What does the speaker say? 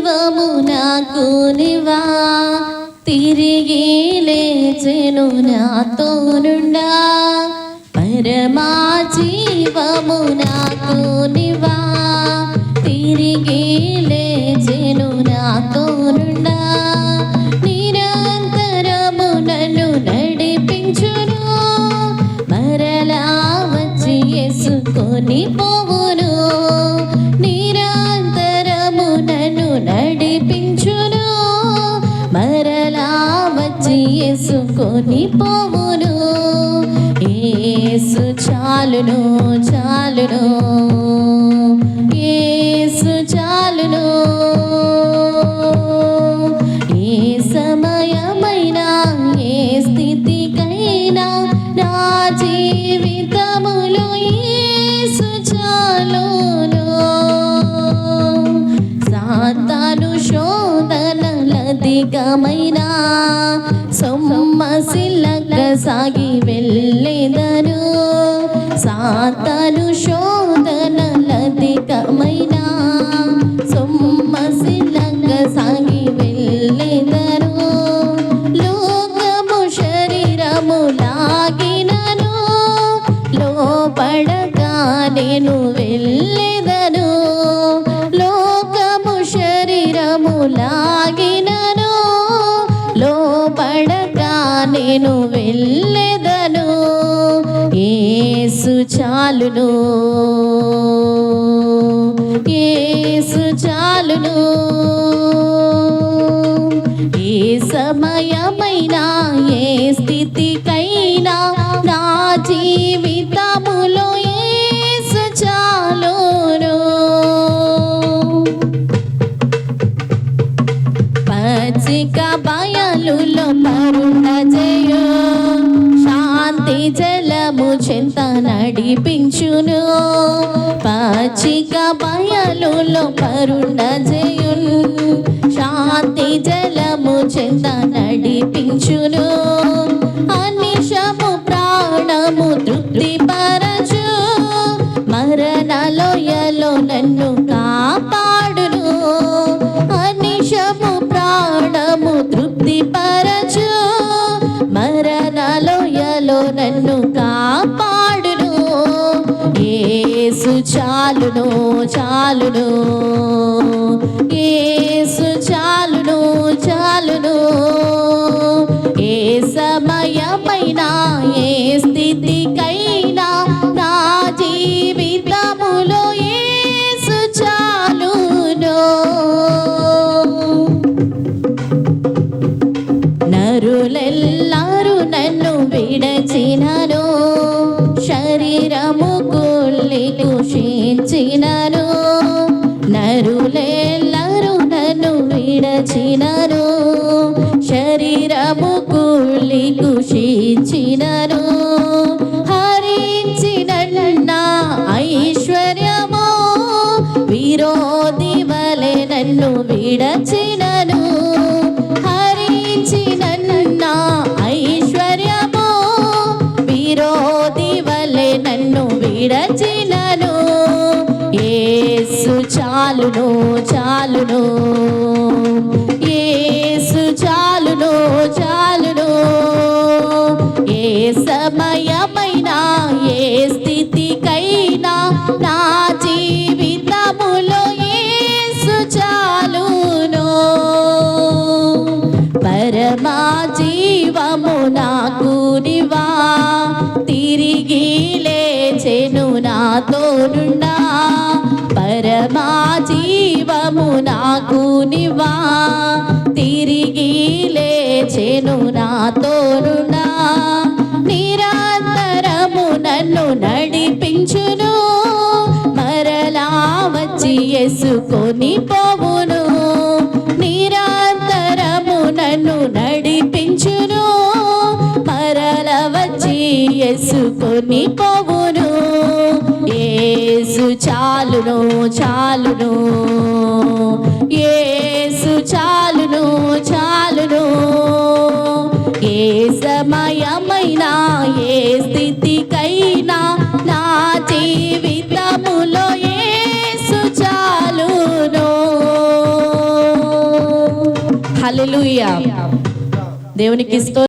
జీవము నాకు నివా తిరిగి లేచెను నాతో నుండా పరమా జీవము నాకు నివా తిరిగి లేచెను నాతో నుండా నిరంతరము నన్ను నడిపించును మరలా వచ్చి ఎసుకొని పో ఎసుకొని ఏసు చాలును చాలును. ఏసు చాలును. ఏ సమయమైనా ఏ స్థితికైనా నా జీవితములో ఏసు చాలును. సాతాను శోధనలధికమైన సొమ్మసిల్లక సాగి వెళ్ళేదను సాతాను శోధనలధికమైన సొమ్మసిల్లక సాగి వెళ్ళేదను లోకము శరీరము లాగినను లోపడగా నేను వెళ్ళెదను. లోకము శరీరము లాగినను నేను వెళ్ళెదను. ఏసు చాలును. ఏసు చాలును. ఏ సమయమైనా ఏ స్థితికైనా నా జీవితములో ఏసు చాలును. పచ్చిక బయలులో పరుణ చెంత నడిపించును. పచ్చిక బయలులో పరుణ చేయున్ శాంతి జలము చెంత నడిపించును. అనిషము ప్రాణము తృప్తి పరచు చాలును. ఏసు చాలును చాలును. ఏ సమయమైనా ఏ స్థితికైనా నా జీవితములో ఏసు చాలును. నరులెల్లారు నన్ను విడచినను. శరీరము కుళ్ళి కుషించినను నరులెల్లరూ నన్ను విడచినారు. శరీరము కూలి కుషించినారు. హరించినన్న ఐశ్వర్యము. విరోధి వలె నన్ను విడచినను హరించినన్న ఐశ్వర్యము. విరోధి వలె నన్ను విడచినను చాలును చాలును. ఏసు చాలును చాలును. ఏ సమయమైనా ఏ స్థితికైనా నా జీవితములో ఏసు చాలును. పరమా జీవము నాకు నివా తిరిగి లేచెను నాతో నుండా నాకు నివా? తిరిగి లేచెను నాతోనున్నా నిరంతరము నన్ను నడిపించును. మరలా వచ్చి ఎసుకొని పోవును. నిరంతరము నన్ను నడిపించును. మరల వచ్చి ఎసుకొని పోవును. ఏసు చాలును చాలును. ఏసు చాలును చాలును. ఏ సమయమైనా ఏ స్థితికైనా నా జీవితములో ఏసు చాలును. హల్లెలూయా. దేవునికి స్తోత్రం.